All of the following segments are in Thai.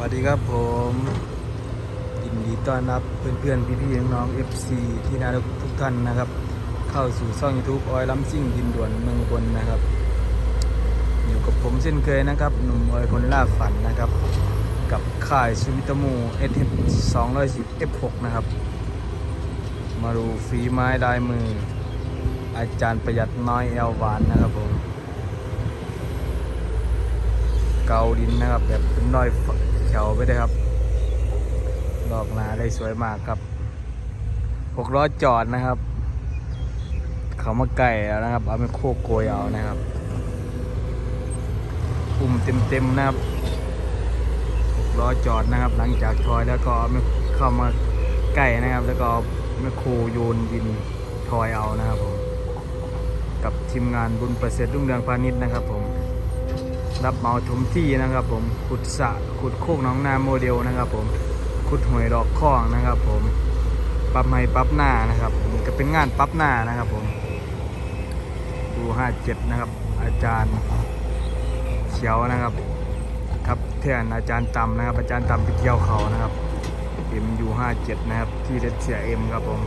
วัสดีครับผมยินดีต้อนรับเพื่อนๆพี่ๆน้องๆ FC ที่น่ารักทุกท่านนะครับ เข้าสู่ช่อง YouTube ออยล้ำซิ่งดินด่วนเมืองบนนะครับ อยู่กับผมเช่นเคยนะครับ หนุ่มออยคนล่าฝันนะครับ กับค่ายซูมิโตมู SF 210 F6 นะครับ มาดูฝีไม้ลายมือ อาจารย์ประหยัดน้อยแอลหวานนะครับผมเกาดินนะครับแบบเป็นรอย แถวไปเลยครับ ดอกนาได้สวยมากครับหกล้อจอดนะครับ เขามาไก่แล้วนะครับ เอาไปโคกโกยเอานะครับปุ่มเต็มๆนะครับหกล้อจอดนะครับ หลังจากทอยแล้วก็เอามาเข้ามาใกล้นะครับ แล้วก็เอาไมคโครโยนดินทอยเอานะครับผม กับทีมงานบุญประเสริฐรุ่งเรืองพาณิชย์นะครับผม รับเหมาถมที่นะครับ ผมขุดสะขุดโคกน้องนาโมเดลนะครับ ผมขุดหวยดอกข้องนะครับ ผมปรับไม้ปรับหน้านะครับ ผมก็เป็นงานปรับหน้านะครับ ผมดู57นะครับ อาจารย์เขียวนะครับครับเทื่อนอาจารย์ตำนะครับ อาจารย์ตำไปเกี่ยวเขานะครับเอ็มยู57นะครับ ที่เด็ดเสียเอ็มครับผม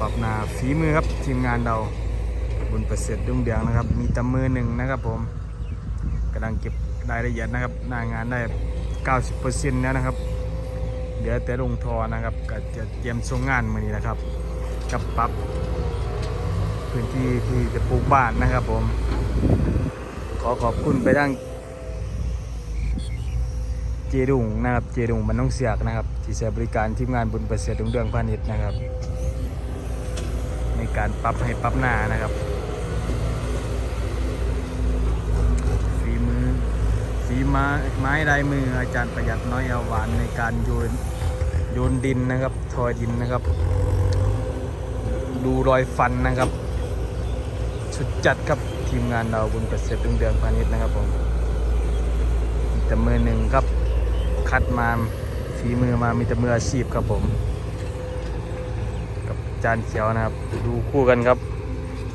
ปรับหน้าฝีมือครับทีมงานเราบุญประเสริฐดุ้งเดืองนะครับ มีแตำมือหนึ่งนะครับผม กำลังเก็บรายละเอียดนะครับหน้างานได้ 90%แล้วนะครับเดี๋ยวแต่ลงทอนะครับก็จะเตรียมส่งงานมือนี้นะครับ กับปรับพื้นที่ที่จะปลูกบ้านนะครับผม ขอขอบคุณไปทางเจดุงนะครับเจดุงมันต้องเสียกนะครับ ที่ใช้บริการทีมงานบุญประเสริฐดวงเดืองพาณิชย์นะครับ ในการปรับให้ปรับหน้านะครับ ฝีมือ ฝีไม้ไม้ลายมืออาจารย์ประหยัดน้อยเอาหวานในการโยนโยนดินนะครับทอยดินนะครับ ดูรอยฟันนะครับ สุดจัดครับทีมงานเราบุญประเสริฐดวงเดือนพาณิชย์นะครับผมมีแต่มือหนึ่งครับ คัดมาฝีมือมามีแต่มืออาชีพครับผม กับจานเขียวนะครับ ดูคู่กันครับ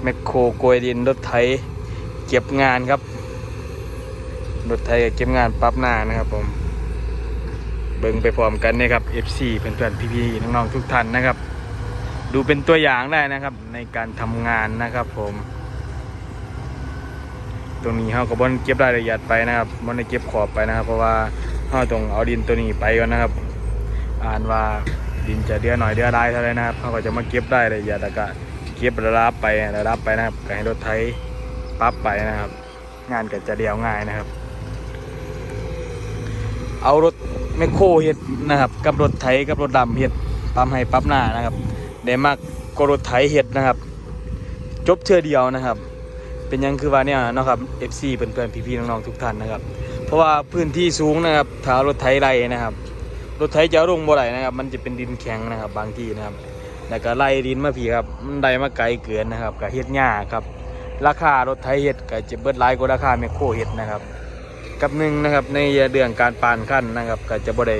แมคโครโกยดินรถไถเก็บงานครับ รถไทยเก็บงานปั๊บหน้านะครับผม เบิ่งไปพร้อมกันนะครับ FC เพื่อนๆพี่ๆน้องๆทุกท่านนะครับ ดูเป็นตัวอย่างได้นะครับ ในการทำงานนะครับผม ตรงนี้เขาก็บอนเก็บรายละเอียดไปนะครับบอนได้เก็บขอบไปนะครับ เพราะว่าเขาต้องเอาดินตัวนี้ไปก่อนนะครับ อ่านว่าดินจะเดือหน่อยเดือได้เท่าไรนะครับเขาก็จะมาเก็บได้ละเอียดแล้วก็เก็บระดับไประดับไปนะครับก็ให้รถไถปั๊บไปนะครับ งานก็จะเดียวง่ายนะครับ เอารถแมคโครเฮ็ดนะครับ กับรถไถกับรถดำเฮ็ดปั๊มให้ปั๊มหน้านะครับได้มากกว่ารถไถเฮ็ดนะครับ จบเทื่อเดียวนะครับ เป็นยังคือว่าเนี่ยนะครับ FC เพื่อนๆพี่ๆน้องๆทุกท่านนะครับ เพราะว่าพื้นที่สูงนะครับถ้ารถไถไล่นะครับ รถไถจะลงบ่ได้นะครับ มันจะเป็นดินแข็งนะครับ บางที่นะครับแล้วก็ไล่ดินมาพี่ครับมันไล่มาไกลเกินนะครับก็เฮ็ดยากครับ ราคารถไถเฮ็ดก็จะเบิดหลายกว่าราคาแมคโครเฮ็ดนะครับ กับหนึ่งนะครับในเรื่องการปานขั้นนะครับ ก็จะบ่ได้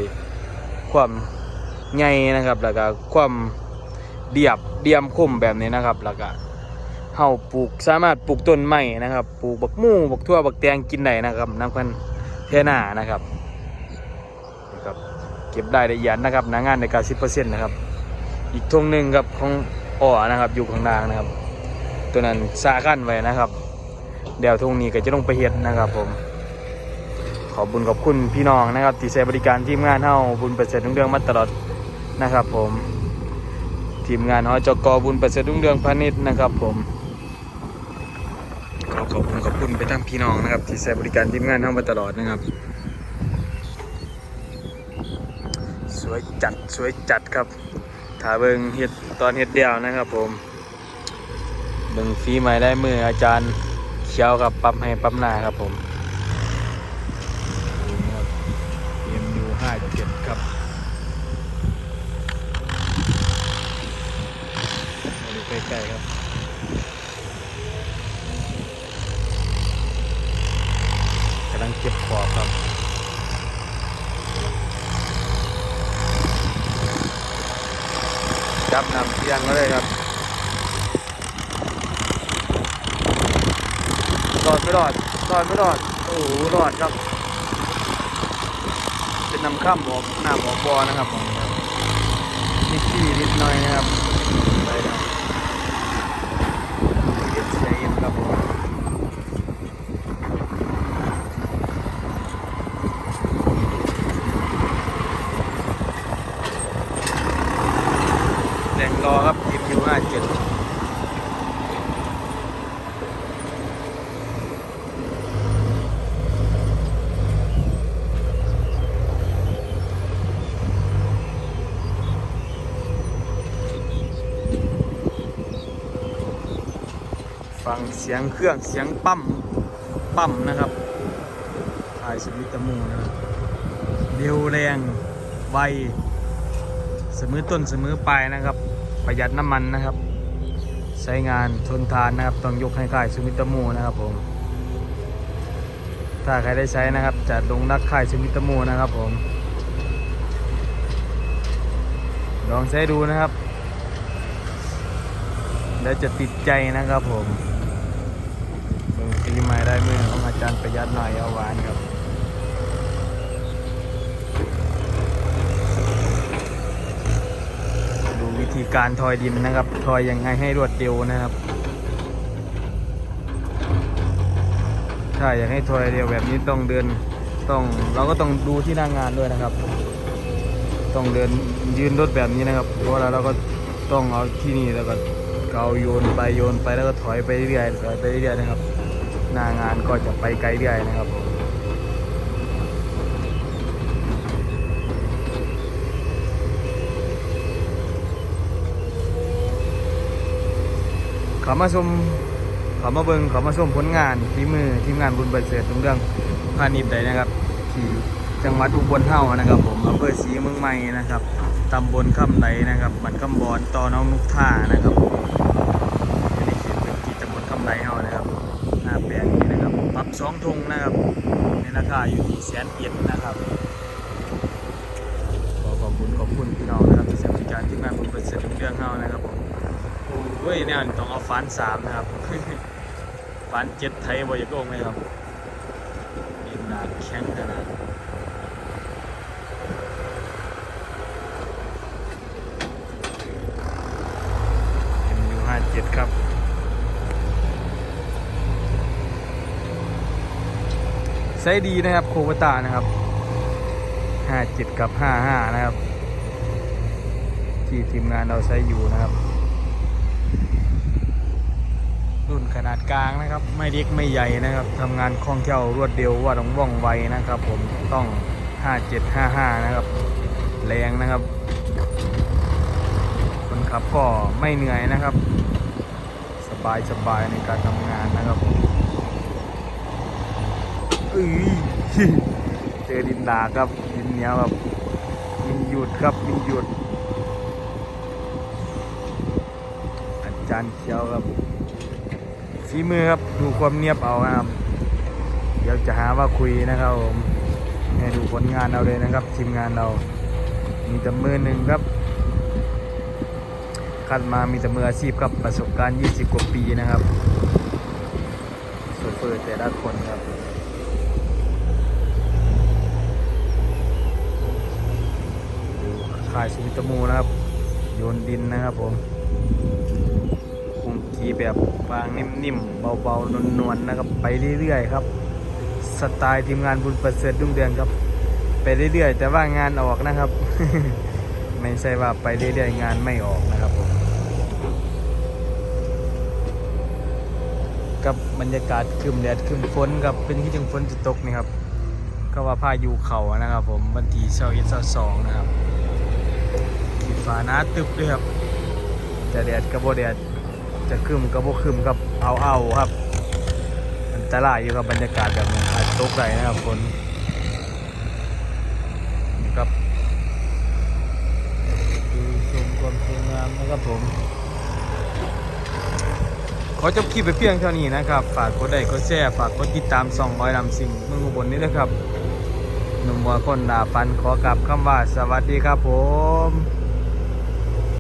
ความใหญ่นะครับ แล้วก็ความเดียบเดียมคมแบบนี้นะครับ แล้วก็เฮาปลูกสามารถปลูกต้นไม้นะครับปลูกบักมู่บักทั่วบักแตงกินได้นะครับน้ำพันเทน่านะครับนะครับเก็บได้ละเอียดนะครับหนางานในการสิบเปอร์เซ็นต์นะครับ อีกทงหนึ่งครับของอ่อนะครับอยู่ข้างล่างนะครับ ตัวนั้นสาขั้นไว้นะครับเดี๋ยวทงนี้ก็จะลงไปเฮ็ดนะครับผม ขอบุญขอบคุณพี่น้องนะครับที่ใช้บริการทีมงานเฮาบุญประเสริฐรุ่งเรืองมาตลอดนะครับผม ทีมงานหอจกบุญประเสริฐรุ่งเรืองพาณิชย์นะครับผมขอขอบคุณขอบคุณไปทั้งพี่น้องนะครับ ที่ใช้บริการทีมงานเฮามาตลอดนะครับ สวยจัดสวยจัดครับถ้าเบิงเฮ็ดตอนเฮ็ดเดียวนะครับผมเบิงฝีไม้ได้มืออาจารย์เขียวครับปั๊มให้ปั๊มหน้าครับผม เอ็มยูห้าเจ็ดครับมาดู ใกล้ๆครับกำลังเก็บขอบครับจับนำเทียงมาเลยครับรอดไม่รอดรอดไม่รอดโอ้โหรอดครับนำข้ามออกหน้ำออกบอนะครับผมครับนิดที่นิดหน่อยนะครับไปครับเย็นใจเย็นครับผมแห ล่งรอครับทีมยูห้าเจ็ดฟังเสียงเครื่องเสียงปั๊ม ปั๊มนะครับทายสมิตมูนะครับเร็วแรง ไว เสมอต้นเสมอปลายนะครับ ประหยัดน้ำมันนะครับ ใช้งานทนทานนะครับ ต้องยกให้ค่ายสมิตมูนะครับผม ถ้าใครได้ใช้นะครับจะลงรักค่ายสมิตมูนะครับผม ลองใช้ดูนะครับ แล้วจะติดใจนะครับผมเบิ่งปีใหม่ได้มือของอาจารย์ประหยัดหน่อยเอาหวานครับ ดู วิธีการทอยดินนะครับทอยยังไงให้รวดเร็วนะครับ ถ้าอยากให้ทอยเร็วแบบนี้ต้องเดินต้องเราก็ต้องดูที่หน้างานด้วยนะครับ ต้องเดินยืนรถแบบนี้นะครับเพราะว่าเราก็ต้องเอาที่นี่แล้วก็เกาโยนไปโยนไปแล้วก็ถอยไปเรื่อยๆถอยไปเรื่อยๆนะครับ หน้างานก็จะไปไกลเรื่อยนะครับผม เขามาชมเขามาเบิงเขามาชมผลงานทีมือทีมงานบุญบันเสริฐตรงเรื่องพาณิชย์ใดนะครับ ที่จังหวัดอุบลเท่านะครับ ผมอำเภอศรีเมืองใหม่นะครับตำบลคำไหลนะครับบันคำบอนต่อน้องนุกท่านะครับอันนี้คือเป็นที่ตำบลคำไหลเฮานะครับหน้าแปลงนี้นะครับปรับสองทงนะครับในราคาอยู่ที่แสนเอ็ดนะครับขอขอบคุณขอบคุณพี่น้องนะครับที่ใช้บริการที่งานบุญประเสริฐเรื่องเฮานะครับ ผมโอ้ยเนี่ยต้องเอาฟันสามนะครับฟันเจ็ดไทยบอยกโกงไหมครับดินหนาแข็งขนาดเอ็มยูห้าเจ็ดครับไซดีนะครับโควตานะครับ57กับ55นะครับ ที่ทีมงานเราใช้อยู่นะครับ รุ่นขนาดกลางนะครับ ไม่เล็กไม่ใหญ่นะครับทำงานคล่องแคล่วรวดเร็วว่าต้องว่องไวนะครับ ผมต้อง 5755 นะครับ แรงนะครับ คนขับก็ไม่เหนื่อยนะครับ สบายสบายในการทำงานนะครับผมเอ้ยเจอดินดาครับดินเหนียวครับมีหยุดครับมีหยุด อาจารย์เขียวครับ ฝีมือครับดูความเนียบเอาครับ เดี๋ยวจะหาว่าคุยนะครับผมให้ดูผลงานเอาเลยนะครับ ทีมงานเรา มีแต่มือหนึ่งครับคัดมามีแต่มืออาชีพครับประสบการณ์ 20 กว่าปีนะครับโซเฟอร์แต่ละคนครับขายสุมิตมูนะครับ โยนดินนะครับผม กีแบบฟางนิ่มๆ เบาๆ นวลๆ นะครับ ไปเรื่อยๆ ครับ สไตล์ทีมงานบุญประเสริฐรุ่งเรืองครับ ไปเรื่อยๆ แต่ว่างานออกนะครับ ไม่ใช่ว่าไปเรื่อยๆ งานไม่ออกนะครับผมกับบรรยากาศคึมแดดคึมฝนกับเป็นที่จังฝนจะตกนี่ครับ ก็ว่าพายุเข่านะครับ ผมวันที่เช้าเย็นเช้าสองนะครับขีดฟ้าหนาตึบด้วยครับจะแดดกระโบแดด จะครึมกระโบครึมครับเอาเอาครับอันตรายอยู่ครับบรรยากาศแบบนี้อาจตกได้นะครับฝนนี่ครับดูชมความสวยงามนะครับผมขอจบคลิปไปเพียงเท่านี้นะครับ ฝากกดไลค์กดแชร์ฝากกดติดตามส่องร้อยลำสิ่งเมืองอุบลนี้นะครับหนุ่มวัวคนดาฟันขอกลับคำว่าสวัสดีครับผม